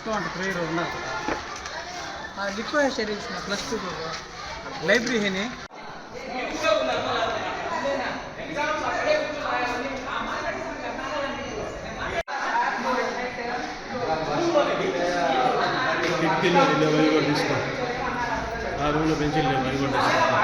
పుస్తకం అంటే ప్రేయర్ ఉన్నారు ఆ లిక్వ ప్లస్ టూ లైబ్రరీని ఫిఫ్టీలో లేవు అవి కూడా తీసుకో ఆ రూమ్లో పెన్సిల్ లేవు అవి కూడా తీసుకో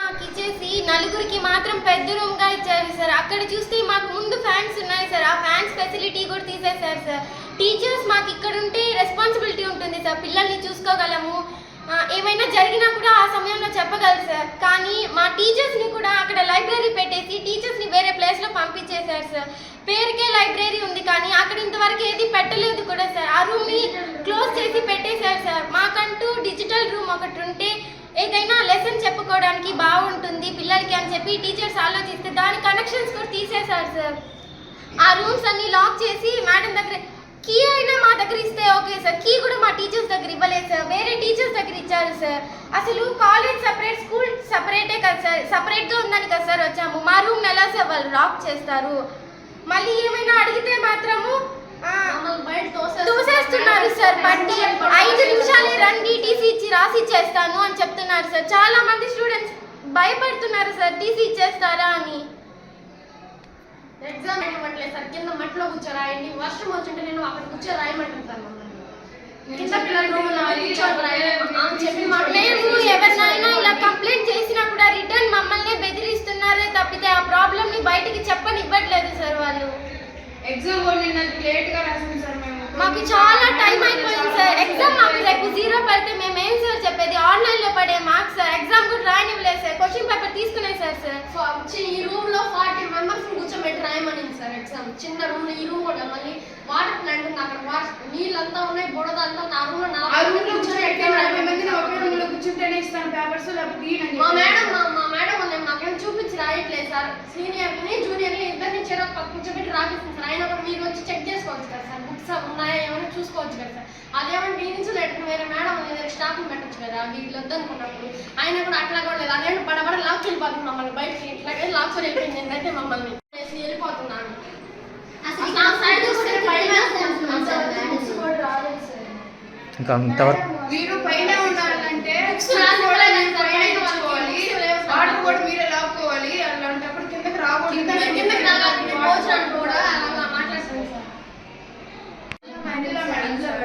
నాకు ఇచ్చేసి నలుగురికి మాత్రం పెద్ద రూమ్గా ఇచ్చారు సార్. అక్కడ చూస్తే మాకు ముందు ఫ్యాన్స్ ఉన్నాయి సార్. ఆ ఫ్యాన్స్ ఫెసిలిటీ కూడా తీసేశారు సార్. టీచర్స్ మాకు ఇక్కడ ఉంటే రెస్పాన్సిబిలిటీ ఉంటుంది సార్. పిల్లల్ని చూసుకోగలము. ఏమైనా జరిగినా కూడా ఆ సమయంలో చెప్పగలరు సార్. కానీ మా టీచర్స్ని కూడా అక్కడ లైబ్రరీ పెట్టేసి టీచర్స్ని వేరే ప్లేస్లో పంపించేశారు సార్. పేరుకే లైబ్రరీ ఉంది కానీ అక్కడ ఇంతవరకు ఏది పెట్టలేదు కూడా సార్. ఆ రూమ్ని క్లోజ్ చేసి పెట్టేశారు సార్. మాకంటూ డిజిటల్ రూమ్ ఒకటి ఉంటే ఏదైనా లెసన్ చెప్పుకోవడానికి బాగుంటుంది పిల్లలకి అని చెప్పి టీచర్స్ ఆలోచిస్తే దాని కనెక్షన్స్ కూడా తీసేశారు సార్ ఆ రూమ్స్ అన్ని లాక్ చేసి మేడం దగ్గర కీ అయినా మా దగ్గర ఇస్తే ఓకే సార్ కీ కూడా మా టీచర్స్ దగ్గర ఇవ్వలేదు సార్ వేరే టీచర్స్ దగ్గర ఇచ్చారు సార్ అసలు కాలేజ్ సపరేట్ స్కూల్ సపరేటే కదా సార్ సపరేట్గా ఉందని కదా సార్ వచ్చాము. మా రూమ్ ఎలా సార్ వాళ్ళు లాక్ చేస్తారు? మళ్ళీ ఏమైనా అడిగితే మాత్రము తోసేస్తున్నారు. సార్ బట్టి ఐదు నిమిషాలే రండి టీసీ ఇచ్చి రాసి ఇచ్చేస్తాను అని చెప్తున్నారు సార్. చాలా మంది స్టూడెంట్స్ భయపడుతున్నారు సార్. టీసీ ఇచ్చేస్తారా అని. ఎగ్జామ్ ఇవ్వట్లేదు సార్. కింద మట్లో కూర్చో రాయండి వర్షం వచ్చింటే నేను అక్కడ కూర్చో రాయమంటాను సార్ కింద పిల్లల రూమ్ కూర్చొని చెప్పిన మేము ఎవరినైనా ఇలా కంప్లైంట్ చేసినా కూడా రిటర్న్ మమ్మల్ని బెదిరిస్తున్నారే తప్పితే ఆ ప్రాబ్లమ్ని బయటికి చెప్పనివ్వట్లేదు సార్ వాళ్ళు. ఎగ్జామ్ కూడా నిన్న లేట్గా రాసింది సార్ మేము మాకు చాలా టైం అయిపోయింది సార్ ఎగ్జామ్ మాకు రేపు జీరో పడితే మేము ఏం సార్ చెప్పేది ఆన్లైన్ మార్క్స్ సార్ ఎగ్జామ్ కూడా రానివ్వలేదు సార్ క్వశ్చన్ పేపర్ తీసుకునే సార్ సార్ ఈ రూమ్లో ఫార్టీ మెంబర్స్ కూర్చోబెట్టి రాయమనింది సార్ ఎగ్జామ్ చిన్న రూమ్ ఈ రూమ్ కూడా. మళ్ళీ వాటర్ ప్లాంట్ ఉంది అక్కడ. వాటర్ నీళ్ళంతా ఉన్నాయి బుడద అంతా నా రూమ్లో ఆ రూమ్లో ఒకే లో కూర్చుంటేనే ఇస్తాను పేపర్స్ లేకపోతే మా. మేడం మా మా మేడం ఉంది మాకేం చూపించి రాయట్లేదు సార్ సీనియర్ని జూనియర్ని ఇద్దరిని చెరొక కూర్చోబెట్టి రాపిస్తుంది సార్ అయినా మీరు వచ్చి చెక్ చేసుకోవచ్చు కదా సార్ బుక్స్ ఉన్నాయా ఏమైనా చూసుకోవచ్చు కదా సార్ అదేమంటే ఈ నుంచి లెటర్ వేరే మేడం స్టాఫ్ పెట్టచ్చు కదా వీళ్ళు వద్దనుకున్నప్పుడు ఆయన కూడా అట్లా కూడా లేదు. అదే బడబడ లాక్కి వెళ్ళిపోతుంది మమ్మల్ని బయటికి. ఇట్లాగే లాక్స్ వెళ్ళిపోయింది ఏంటంటే మమ్మల్ని వేసి వెళ్ళిపోతున్నాను. ఇంకా అంతవరకు మీరు పైన ఉండాలంటే Books రాసుకోవాలి, మీరు పైన పైన కూర్చోవాలి books లేవు సార్. వాటర్ కూడా మీరే లాక్కోవాలి అలాంటప్పుడు కిందకి రాకూడదు కింద కిందకి రాగాలి నేను భోజనానికి కూడా అలాగా మాట్లాడుతున్నాను సార్ మందిలో madam sir